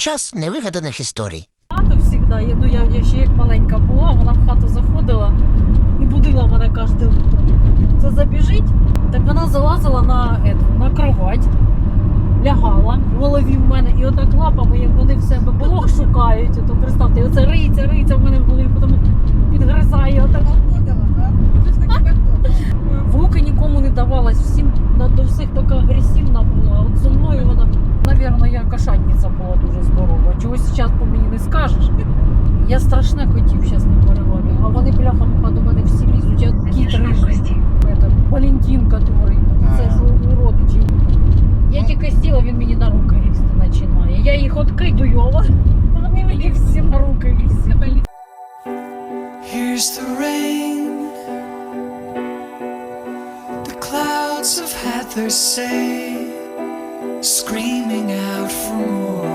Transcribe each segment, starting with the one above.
Час невигаданих історій. хату завжди. Я, ну, я, я ще як маленька була, вона в хату заходила і будила мене кожне утро. Це забіжить, так вона залазила на, ету, на кровать, лягала в голові в мене, і отак лапами, як вони в себе блох шукають, то представте, оце риється, риється в мене в голові, потім підгризає. Отак. В руки нікому не давалась, всім до всіх така агресивна була. От зі мною вона, напевно, я кошатниця була дуже здорова. Чогось зараз по мені не скажеш. Я страшне котів зараз не переварю. А вони бляха до мене всі лізуть. Я кіт рижий. Валентин, который. Це ж у родичів. Я тільки сіла, він мені на руки лізти починає. Я їх откидую, а вони вони мені всі на руки лізуть. Here's the rain. The clouds have had their say, screaming out for more.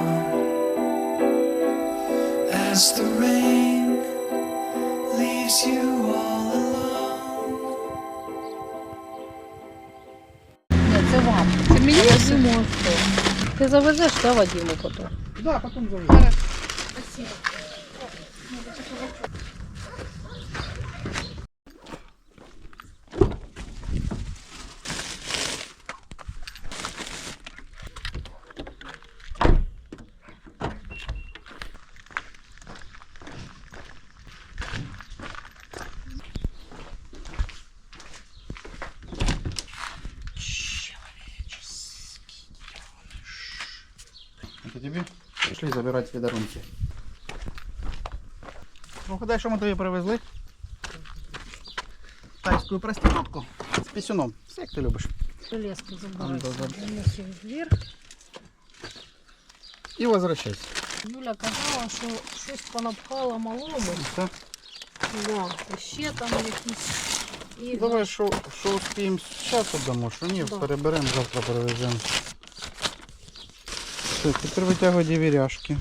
As the rain leaves you all alone. Ні, це вам. Це мені Вадиму що? Ти завезеш, да, Вадиму потім? Да, потом завезу. Это тебе? Пішли забирати свої дарунки. Ну, гадай, що ми тобі привезли? Тайську проститутку з пісюном. Все, як ти любиш. Железку Там забирайся. доза- Занеси вверх. І возвращайся. Юля казала, що щось понапхала малому. Так. Да. І ще там якісь ігри. Давай, що, що успіємо зараз віддамо, що ні, Да. переберемо, завтра перевеземо. Все, тепер витягуй дівіряшки.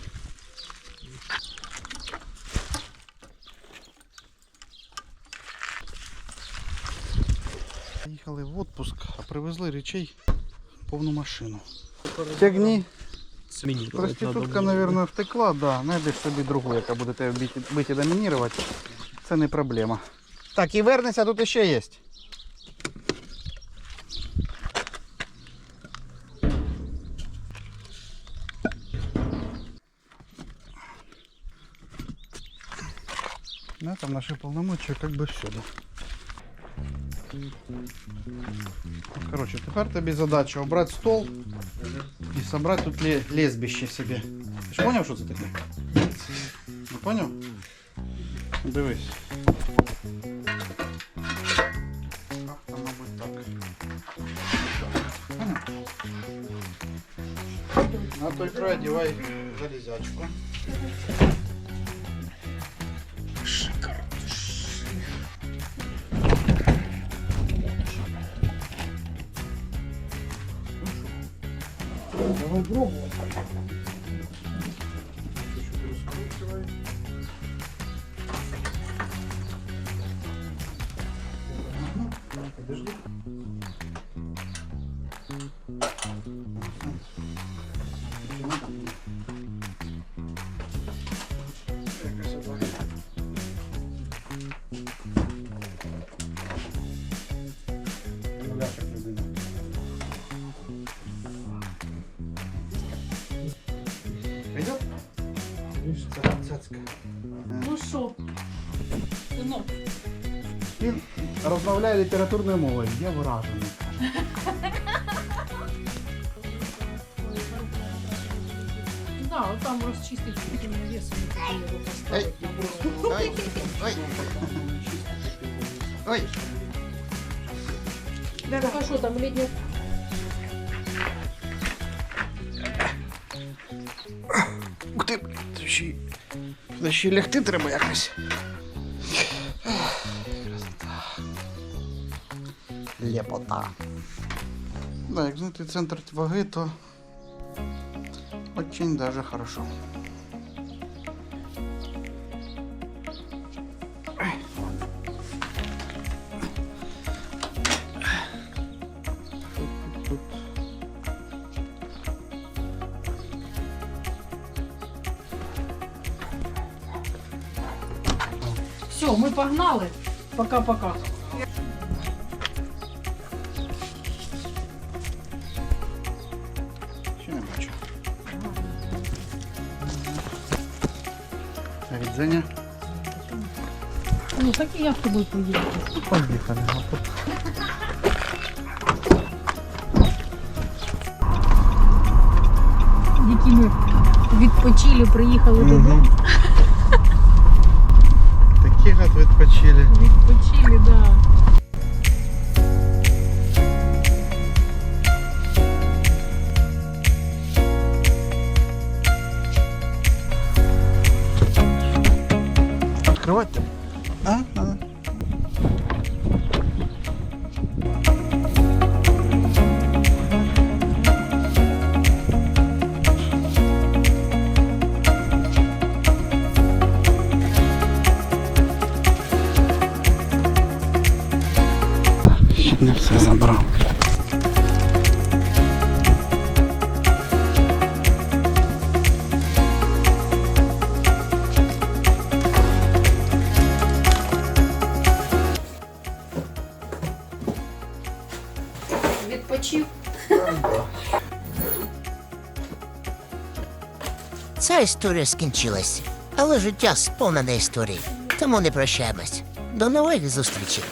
Їхали в отпуск, а привезли речей повну машину. Тягні. Проститутка, мабуть, втекла, да. Знайдеш собі другу, яка буде тебе бити, бити домінірувати. Це не проблема. Так, і вернеться, тут ще є. Да, там наши полномочия как бы всюду. Короче, тепер тобі задача обрати стол і собрати тут ле- лезбище собі. Ти ж поняв, що це таке? Не поняв? Ну, Дивись. Ах, там, мабуть, так. Поняв? На той край одівай залізячку. Давай пробовать. Подожди. Видишь, цацка. Ну що? Синок, Він розмовляє літературною мовою. Я вражений. да, от там розчистить таким навісом, і тоді його Ей, поставити. ой, ой. Ой. Так, а що там літня? Ух ти, це ще, й- лягти треба якось. Лєпота. Лепота. Да, як знайти центр ваги, то очень даже хорошо. Все, ми погнали. Пока-пока. Ще не бачу. А? Ну так і я з тобою поїду. Поїхали. Які ми відпочили, приїхали додому. Такі гад відпочили. Відпочили, да. Открывать? Не все забрав. Відпочив. Ця історія скінчилась, але життя сповнене історій. Тому не прощаємось. До нових зустрічей.